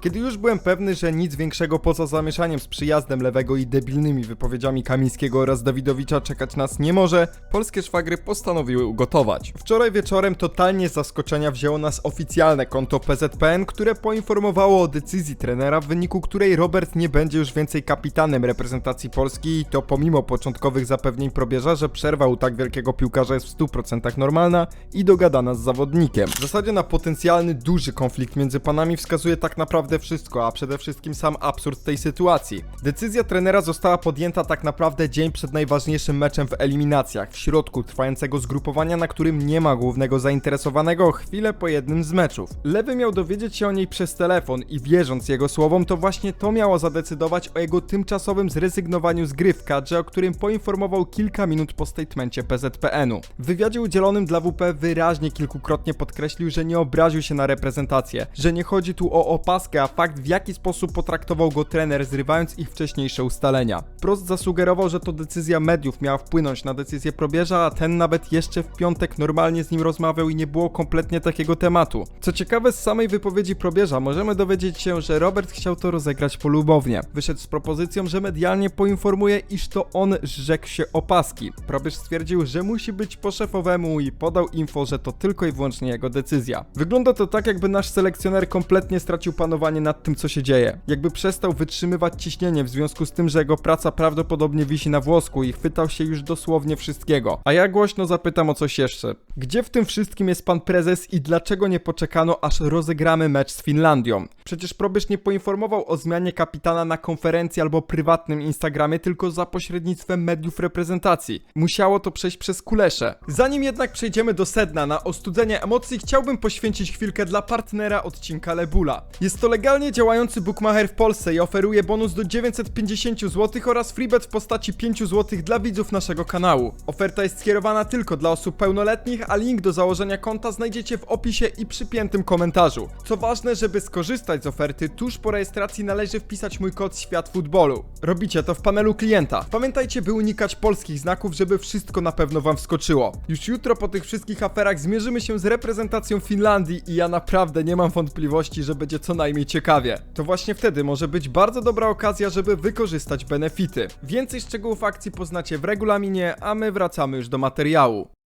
Kiedy już byłem pewny, że nic większego poza zamieszaniem z przyjazdem lewego i debilnymi wypowiedziami Kamińskiego oraz Dawidowicza czekać nas nie może, polskie szwagry postanowiły ugotować. Wczoraj wieczorem totalnie z zaskoczenia wzięło nas oficjalne konto PZPN, które poinformowało o decyzji trenera, w wyniku której Robert nie będzie już więcej kapitanem reprezentacji Polski i to pomimo początkowych zapewnień probierza, że przerwa u tak wielkiego piłkarza jest w 100% normalna i dogadana z zawodnikiem. W zasadzie na potencjalny duży konflikt między panami wskazuje tak naprawdę wszystko, a przede wszystkim sam absurd tej sytuacji. Decyzja trenera została podjęta tak naprawdę dzień przed najważniejszym meczem w eliminacjach, w środku trwającego zgrupowania, na którym nie ma głównego zainteresowanego chwilę po jednym z meczów. Lewy miał dowiedzieć się o niej przez telefon i wierząc jego słowom, to właśnie to miało zadecydować o jego tymczasowym zrezygnowaniu z gry w kadrze, o którym poinformował kilka minut po statemencie PZPN-u. W wywiadzie udzielonym dla WP wyraźnie kilkukrotnie podkreślił, że nie obraził się na reprezentację, że nie chodzi tu o opaskę, a fakt w jaki sposób potraktował go trener, zrywając ich wcześniejsze ustalenia. Prost zasugerował, że to decyzja mediów miała wpłynąć na decyzję probierza, a ten nawet jeszcze w piątek normalnie z nim rozmawiał i nie było kompletnie takiego tematu. Co ciekawe, z samej wypowiedzi probierza możemy dowiedzieć się, że Robert chciał to rozegrać polubownie. Wyszedł z propozycją, że medialnie poinformuje, iż to on zrzekł się opaski. Probierz stwierdził, że musi być po szefowemu i podał info, że to tylko i wyłącznie jego decyzja. Wygląda to tak, jakby nasz selekcjoner kompletnie stracił panowanie nad tym, co się dzieje. Jakby przestał wytrzymywać ciśnienie w związku z tym, że jego praca prawdopodobnie wisi na włosku i chwytał się już dosłownie wszystkiego. A ja głośno zapytam o coś jeszcze. Gdzie w tym wszystkim jest pan prezes i dlaczego nie poczekano, aż rozegramy mecz z Finlandią? Przecież probierz nie poinformował o zmianie kapitana na konferencji albo prywatnym Instagramie, tylko za pośrednictwem mediów reprezentacji. Musiało to przejść przez kulesze. Zanim jednak przejdziemy do sedna na ostudzenie emocji, chciałbym poświęcić chwilkę dla partnera odcinka Lebula. Jest to legalnie działający bookmacher w Polsce i oferuje bonus do 950 zł oraz freebet w postaci 5 zł dla widzów naszego kanału. Oferta jest skierowana tylko dla osób pełnoletnich, a link do założenia konta znajdziecie w opisie i przypiętym komentarzu. Co ważne, żeby skorzystać z oferty, tuż po rejestracji należy wpisać mój kod Świat Futbolu. Robicie to w panelu klienta. Pamiętajcie, by unikać polskich znaków, żeby wszystko na pewno wam wskoczyło. Już jutro po tych wszystkich aferach zmierzymy się z reprezentacją Finlandii i ja naprawdę nie mam wątpliwości, że będzie co najmniej ciekawie. To właśnie wtedy może być bardzo dobra okazja, żeby wykorzystać benefity. Więcej szczegółów akcji poznacie w regulaminie, a my wracamy już do materiału.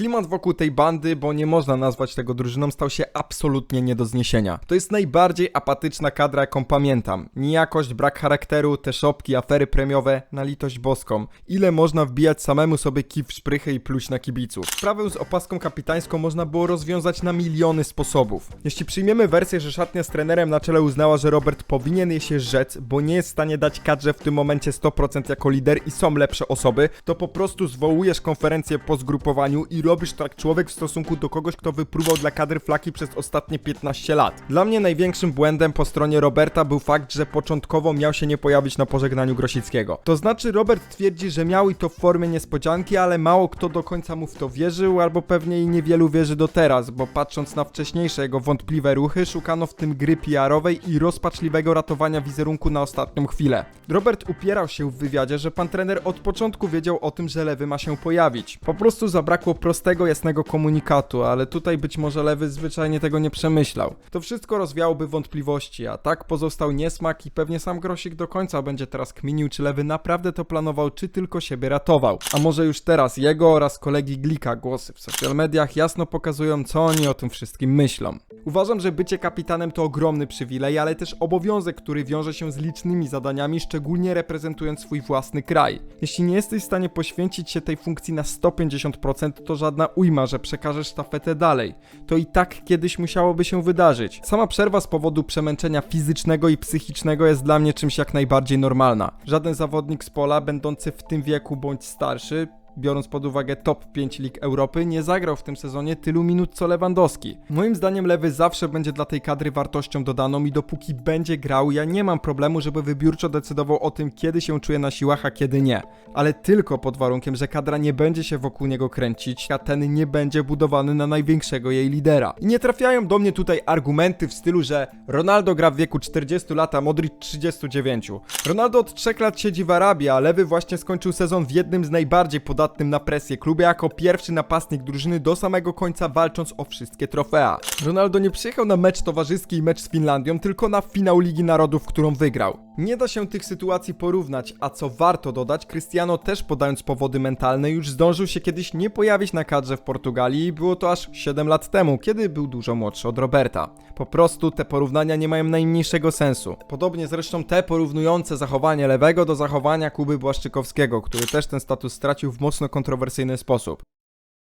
Klimat wokół tej bandy, bo nie można nazwać tego drużyną, stał się absolutnie nie do zniesienia. To jest najbardziej apatyczna kadra, jaką pamiętam. Nijakość, brak charakteru, te szopki, afery premiowe, na litość boską. Ile można wbijać samemu sobie kif w szprychy i pluć na kibiców? Sprawę z opaską kapitańską można było rozwiązać na miliony sposobów. Jeśli przyjmiemy wersję, że szatnia z trenerem na czele uznała, że Robert powinien jej się rzec, bo nie jest w stanie dać kadrze w tym momencie 100% jako lider i są lepsze osoby, to po prostu zwołujesz konferencję po zgrupowaniu i robisz tak człowiek w stosunku do kogoś, kto wypróbował dla kadry flaki przez ostatnie 15 lat. Dla mnie największym błędem po stronie Roberta był fakt, że początkowo miał się nie pojawić na pożegnaniu Grosickiego. To znaczy Robert twierdzi, że miał i to w formie niespodzianki, ale mało kto do końca mu w to wierzył, albo pewnie i niewielu wierzy do teraz, bo patrząc na wcześniejsze jego wątpliwe ruchy, szukano w tym gry PR-owej i rozpaczliwego ratowania wizerunku na ostatnią chwilę. Robert upierał się w wywiadzie, że pan trener od początku wiedział o tym, że lewy ma się pojawić. Po prostu zabrakło prostego, jasnego komunikatu, ale tutaj być może lewy zwyczajnie tego nie przemyślał. To wszystko rozwiałoby wątpliwości, a tak pozostał niesmak i pewnie sam Grosik do końca będzie teraz kminił, czy lewy naprawdę to planował, czy tylko siebie ratował. A może już teraz jego oraz kolegi Glika głosy w social mediach jasno pokazują, co oni o tym wszystkim myślą. Uważam, że bycie kapitanem to ogromny przywilej, ale też obowiązek, który wiąże się z licznymi zadaniami, szczególnie reprezentując swój własny kraj. Jeśli nie jesteś w stanie poświęcić się tej funkcji na 150%, to żadna ujma, że przekażesz sztafetę dalej. To i tak kiedyś musiałoby się wydarzyć. Sama przerwa z powodu przemęczenia fizycznego i psychicznego jest dla mnie czymś jak najbardziej normalna. Żaden zawodnik z pola, będący w tym wieku bądź starszy, biorąc pod uwagę top 5 lig Europy, nie zagrał w tym sezonie tylu minut co Lewandowski. Moim zdaniem lewy zawsze będzie dla tej kadry wartością dodaną i dopóki będzie grał, ja nie mam problemu, żeby wybiórczo decydował o tym, kiedy się czuje na siłach, a kiedy nie. Ale tylko pod warunkiem, że kadra nie będzie się wokół niego kręcić, a ten nie będzie budowany na największego jej lidera. I nie trafiają do mnie tutaj argumenty w stylu, że Ronaldo gra w wieku 40 lat, a Modric 39. Ronaldo od 3 lat siedzi w Arabii, a lewy właśnie skończył sezon w jednym z najbardziej podatnych podatnym na presję klubie jako pierwszy napastnik drużyny do samego końca walcząc o wszystkie trofea. Ronaldo nie przyjechał na mecz towarzyski i mecz z Finlandią, tylko na finał Ligi Narodów, którą wygrał. Nie da się tych sytuacji porównać, a co warto dodać, Cristiano też podając powody mentalne już zdążył się kiedyś nie pojawić na kadrze w Portugalii i było to aż 7 lat temu, kiedy był dużo młodszy od Roberta. Po prostu te porównania nie mają najmniejszego sensu. Podobnie zresztą te porównujące zachowanie lewego do zachowania Kuby Błaszczykowskiego, który też ten status stracił w mocno kontrowersyjny sposób.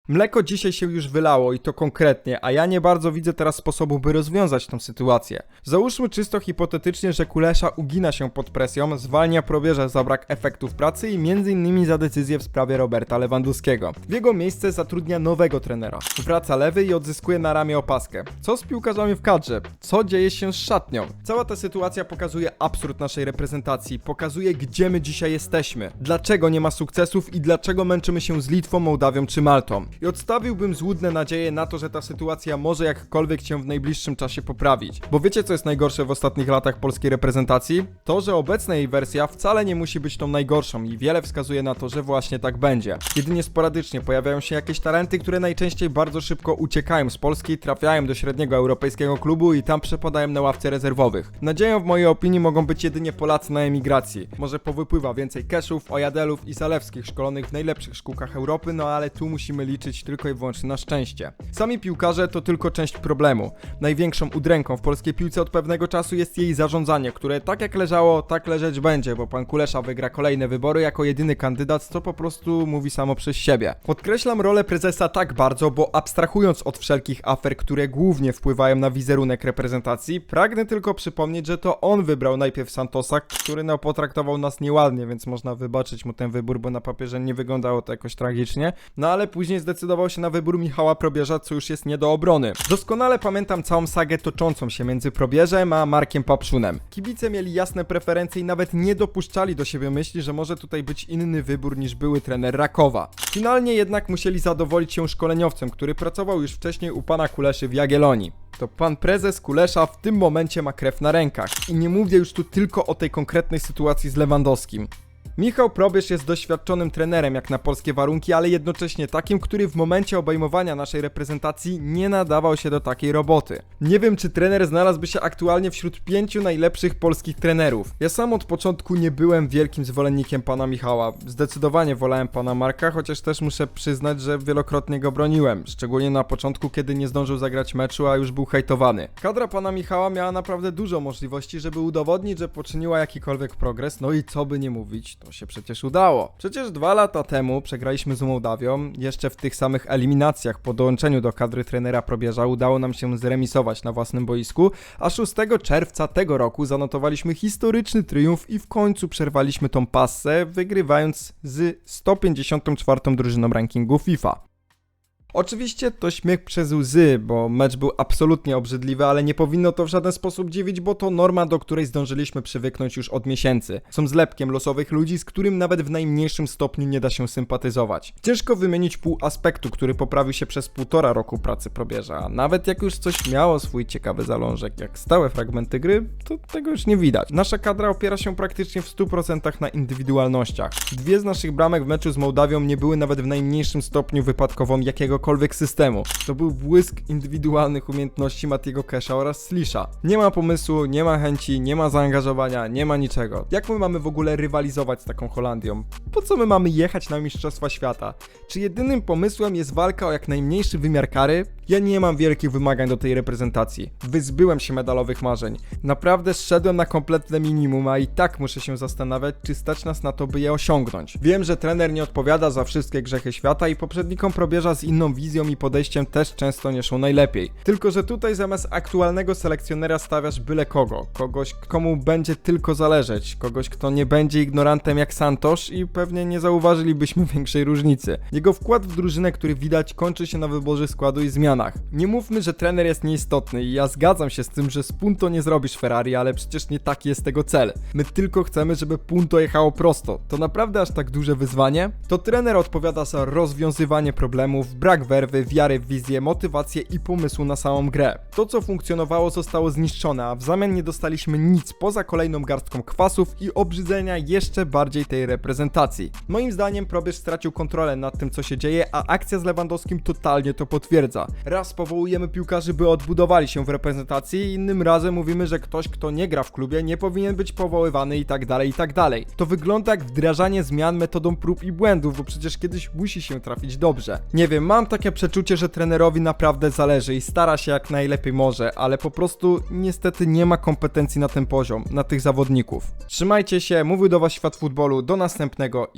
Mleko dzisiaj się już wylało i to konkretnie, a ja nie bardzo widzę teraz sposobu, by rozwiązać tą sytuację. Załóżmy czysto hipotetycznie, że Kulesza ugina się pod presją, zwalnia probierze za brak efektów pracy i m.in. za decyzję w sprawie Roberta Lewandowskiego. W jego miejsce zatrudnia nowego trenera. Wraca lewy i odzyskuje na ramię opaskę. Co z piłkarzami w kadrze? Co dzieje się z szatnią? Cała ta sytuacja pokazuje absurd naszej reprezentacji, pokazuje gdzie my dzisiaj jesteśmy, dlaczego nie ma sukcesów i dlaczego męczymy się z Litwą, Mołdawią czy Maltą. I odstawiłbym złudne nadzieje na to, że ta sytuacja może jakkolwiek się w najbliższym czasie poprawić. Bo wiecie co jest najgorsze w ostatnich latach polskiej reprezentacji? To, że obecna jej wersja wcale nie musi być tą najgorszą i wiele wskazuje na to, że właśnie tak będzie. Jedynie sporadycznie pojawiają się jakieś talenty, które najczęściej bardzo szybko uciekają z Polski, trafiają do średniego europejskiego klubu i tam przepadają na ławce rezerwowych. Nadzieją w mojej opinii mogą być jedynie Polacy na emigracji. Może powypływa więcej Keszów, Ojadelów i Zalewskich szkolonych w najlepszych szkółkach Europy, no ale tu musimy liczyć tylko i wyłącznie na szczęście. Sami piłkarze to tylko część problemu. Największą udręką w polskiej piłce od pewnego czasu jest jej zarządzanie, które tak jak leżało, tak leżeć będzie, bo pan Kulesza wygra kolejne wybory jako jedyny kandydat, co po prostu mówi samo przez siebie. Podkreślam rolę prezesa tak bardzo, bo abstrahując od wszelkich afer, które głównie wpływają na wizerunek reprezentacji, pragnę tylko przypomnieć, że to on wybrał najpierw Santosa, który no potraktował nas nieładnie, więc można wybaczyć mu ten wybór, bo na papierze nie wyglądało to jakoś tragicznie, no ale później zdecydował się na wybór Michała Probierza, co już jest nie do obrony. Doskonale pamiętam całą sagę toczącą się między Probierzem a Markiem Papszunem. Kibice mieli jasne preferencje i nawet nie dopuszczali do siebie myśli, że może tutaj być inny wybór niż były trener Rakowa. Finalnie jednak musieli zadowolić się szkoleniowcem, który pracował już wcześniej u pana Kuleszy w Jagiellonii. To pan prezes Kulesza w tym momencie ma krew na rękach. I nie mówię już tu tylko o tej konkretnej sytuacji z Lewandowskim. Michał Probierz jest doświadczonym trenerem jak na polskie warunki, ale jednocześnie takim, który w momencie obejmowania naszej reprezentacji nie nadawał się do takiej roboty. Nie wiem, czy trener znalazłby się aktualnie wśród pięciu najlepszych polskich trenerów. Ja sam od początku nie byłem wielkim zwolennikiem pana Michała. Zdecydowanie wolałem pana Marka, chociaż też muszę przyznać, że wielokrotnie go broniłem. Szczególnie na początku, kiedy nie zdążył zagrać meczu, a już był hejtowany. Kadra pana Michała miała naprawdę dużo możliwości, żeby udowodnić, że poczyniła jakikolwiek progres, no i co by nie mówić, to się przecież udało. Przecież dwa lata temu przegraliśmy z Mołdawią, jeszcze w tych samych eliminacjach po dołączeniu do kadry trenera Probierza udało nam się zremisować na własnym boisku, a 6 czerwca tego roku zanotowaliśmy historyczny triumf i w końcu przerwaliśmy tą passę, wygrywając z 154 drużyną rankingu FIFA. Oczywiście to śmiech przez łzy, bo mecz był absolutnie obrzydliwy, ale nie powinno to w żaden sposób dziwić, bo to norma, do której zdążyliśmy przywyknąć już od miesięcy. Są zlepkiem losowych ludzi, z którym nawet w najmniejszym stopniu nie da się sympatyzować. Ciężko wymienić pół aspektu, który poprawił się przez półtora roku pracy probierza, a nawet jak już coś miało swój ciekawy zalążek, jak stałe fragmenty gry, to tego już nie widać. Nasza kadra opiera się praktycznie w 100% na indywidualnościach. Dwie z naszych bramek w meczu z Mołdawią nie były nawet w najmniejszym stopniu wypadkową jakiego jakiegokolwiek systemu. To był błysk indywidualnych umiejętności Matiego Kesha oraz Slisha. Nie ma pomysłu, nie ma chęci, nie ma zaangażowania, nie ma niczego. Jak my mamy w ogóle rywalizować z taką Holandią? Po co my mamy jechać na Mistrzostwa Świata? Czy jedynym pomysłem jest walka o jak najmniejszy wymiar kary? Ja nie mam wielkich wymagań do tej reprezentacji. Wyzbyłem się medalowych marzeń. Naprawdę zszedłem na kompletne minimum, a i tak muszę się zastanawiać, czy stać nas na to, by je osiągnąć. Wiem, że trener nie odpowiada za wszystkie grzechy świata i poprzednikom probierza z inną wizją i podejściem też często nie szło najlepiej. Tylko, że tutaj zamiast aktualnego selekcjonera stawiasz byle kogo. Kogoś, komu będzie tylko zależeć. Kogoś, kto nie będzie ignorantem jak Santosz i pewnie nie zauważylibyśmy większej różnicy. Jego wkład w drużynę, który widać, kończy się na wyborze składu i zmianach. Zmianach. Nie mówmy, że trener jest nieistotny i ja zgadzam się z tym, że z Punto nie zrobisz Ferrari, ale przecież nie taki jest tego cel. My tylko chcemy, żeby Punto jechało prosto. To naprawdę aż tak duże wyzwanie? To trener odpowiada za rozwiązywanie problemów, brak werwy, wiary w wizję, motywację i pomysłu na samą grę. To, co funkcjonowało, zostało zniszczone, a w zamian nie dostaliśmy nic poza kolejną garstką kwasów i obrzydzenia jeszcze bardziej tej reprezentacji. Moim zdaniem probierz stracił kontrolę nad tym, co się dzieje, a akcja z Lewandowskim totalnie to potwierdza. Raz powołujemy piłkarzy, by odbudowali się w reprezentacji, innym razem mówimy, że ktoś, kto nie gra w klubie, nie powinien być powoływany i tak dalej, i tak dalej. To wygląda jak wdrażanie zmian metodą prób i błędów, bo przecież kiedyś musi się trafić dobrze. Nie wiem, mam takie przeczucie, że trenerowi naprawdę zależy i stara się jak najlepiej może, ale po prostu niestety nie ma kompetencji na ten poziom, na tych zawodników. Trzymajcie się, mówił do was świat futbolu, do następnego i